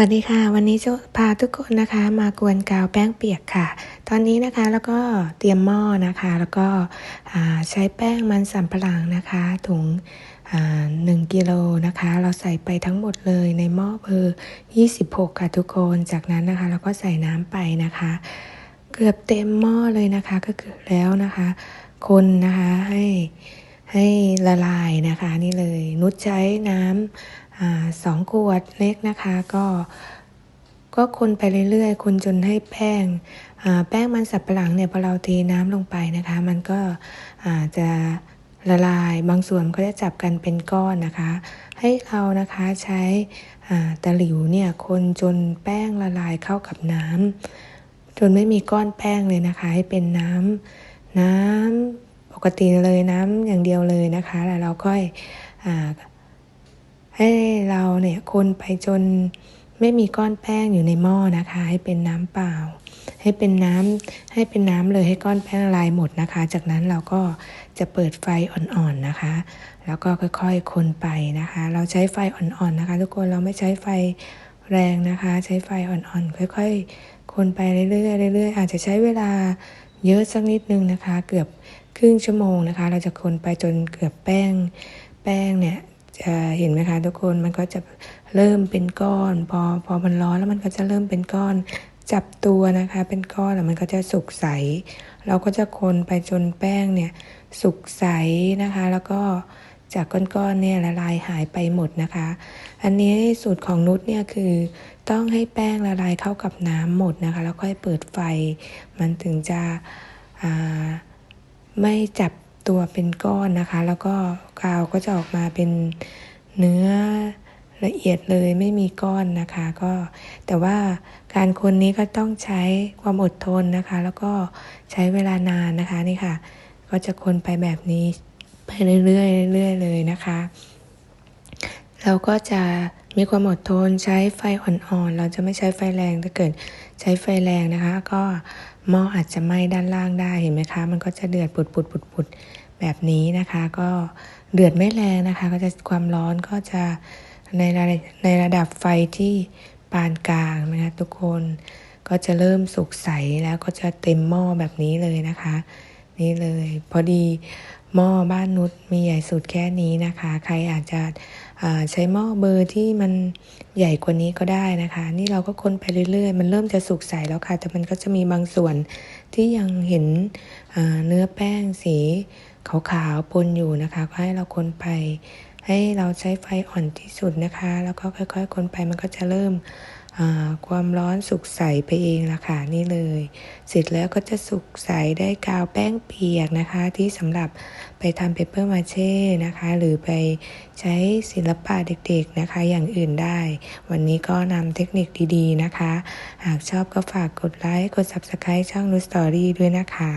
วัสดีค่ะ วันนี้จะพาทุกคนนะคะ มากวนกาวแป้งเปียกค่ะ ตอนนี้นะคะแล้วก็เตรียมหม้อนะคะ แล้วก็ใช้แป้งมันสำปะหลังนะคะ ถุงหนึ่งกิโลนะคะ เราใส่ไปทั้งหมดเลยในหม้อเบอร์26 ค่ะทุกคนจากนั้นนะคะ เราก็ใส่น้ำไปนะคะ เกือบเต็มหม้อเลยนะคะ ก็เกือบแล้วนะคะ คนนะคะให้ให้ละลายนะคะ นี่เลยนุชใช้น้ำ สองขวดเล็กนะคะก็ก็คนไปเรื่อยๆ คนจนให้แป้งแป้งมันสับปะหลังเนี่ยพอเราเทน้ำลงไปนะคะ มันก็จะละลายบางส่วนก็จะจับกันเป็นก้อนนะคะ ให้เรานะคะใช้ตะหลิวเนี่ยคนจนแป้งละลายเข้ากับน้ำจนไม่มีก้อนแป้งเลยนะคะ ให้เป็นน้ำน้ำปกติเลยน้ำอย่างเดียวเลยนะคะ แล้วเราก็ ให้เราเนี่ยคนไปจนไม่มีก้อนแป้งอยู่ในหม้อนะคะ ให้เป็นน้ำเปล่า ให้เป็นน้ำให้เป็นน้ำเลยให้ก้อนแป้งละลายหมดนะคะ จากนั้นเราก็จะเปิดไฟอ่อนๆนะคะ แล้วก็ค่อยๆคนไปนะคะ เราใช้ไฟอ่อนๆนะคะ ทุกคนเราไม่ใช้ไฟแรงนะคะ ใช้ไฟอ่อนๆค่อยๆ คนไปเรื่อยๆเรื่อยๆอาจจะใช้เวลาเยอะสักนิดนึงนะคะ เกือบครึ่งชั่วโมงนะคะ เราจะคนไปจนเกือบแป้งแป้งเนี่ย จะเห็นไหมคะทุกคนมันก็จะเริ่มเป็นก้อน พอพอมันร้อนแล้วมันก็จะเริ่มเป็นก้อนจับตัวนะคะ เป็นก้อนแล้วมันก็จะสุกใส เราก็จะคนไปจนแป้งเนี่ยสุกใสนะคะ แล้วก็จากก้อนๆเนี่ยละลายหายไปหมดนะคะ อันนี้สูตรของนุชเนี่ยคือต้องให้แป้งละลายเข้ากับน้ำหมดนะคะ แล้วค่อยเปิดไฟ มันถึงจะไม่จับ ตัวเป็นก้อนนะคะ แล้วก็กาวก็จะออกมาเป็นเนื้อละเอียดเลยไม่มีก้อนนะคะก็แต่ว่าการคนนี้ก็ต้องใช้ความอดทนนะคะ แล้วก็ใช้เวลานานนะคะนี่ค่ะ ก็จะคนไปแบบนี้ไปเรื่อยๆเรื่อยๆเลยนะคะ เราก็จะมีความอดทนใช้ไฟอ่อนๆ เราจะไม่ใช้ไฟแรงถ้าเกิดใช้ไฟแรงนะคะ ก็หม้ออาจจะไหม้ด้านล่างได้เห็นไหมคะ มันก็จะเดือดปุดปุดปุดปุดแบบนี้นะคะ ก็เดือดไม่แรงนะคะ ก็จะความร้อนก็จะในระในระดับไฟที่ปานกลางนะคะทุกคนก็จะเริ่มสุกใสแล้วก็จะเต็มหม้อแบบนี้เลยนะคะ นี่เลย พอดี หม้อบ้านนุชมีใหญ่สุดแค่นี้นะคะ ใครอาจจะใช้หม้อเบอร์ที่มันใหญ่กว่านี้ก็ได้นะคะ นี่เราก็คนไปเรื่อยๆ มันเริ่มจะสุกใสแล้วค่ะ แต่มันก็จะมีบางส่วนที่ยังเห็นเนื้อแป้งสีขาวๆปนอยู่นะคะ ก็ให้เราคนไปให้เราใช้ไฟอ่อนที่สุดนะคะ แล้วก็ค่อย ๆ คนไปมันก็จะเริ่ม ความร้อนสุกใสไปเองละค่ะนี่เลย เสร็จแล้วก็จะสุกใสได้กาวแป้งเปียกนะคะ ที่สำหรับไปทำเปเปอร์มาเช่นะคะ หรือไปใช้ศิลปะเด็กๆนะคะ อย่างอื่นได้ วันนี้ก็นำเทคนิคดีๆนะคะ หากชอบก็ฝากกดไลค์ กด Subscribe ช่องนูสตอรี่ด้วยนะคะ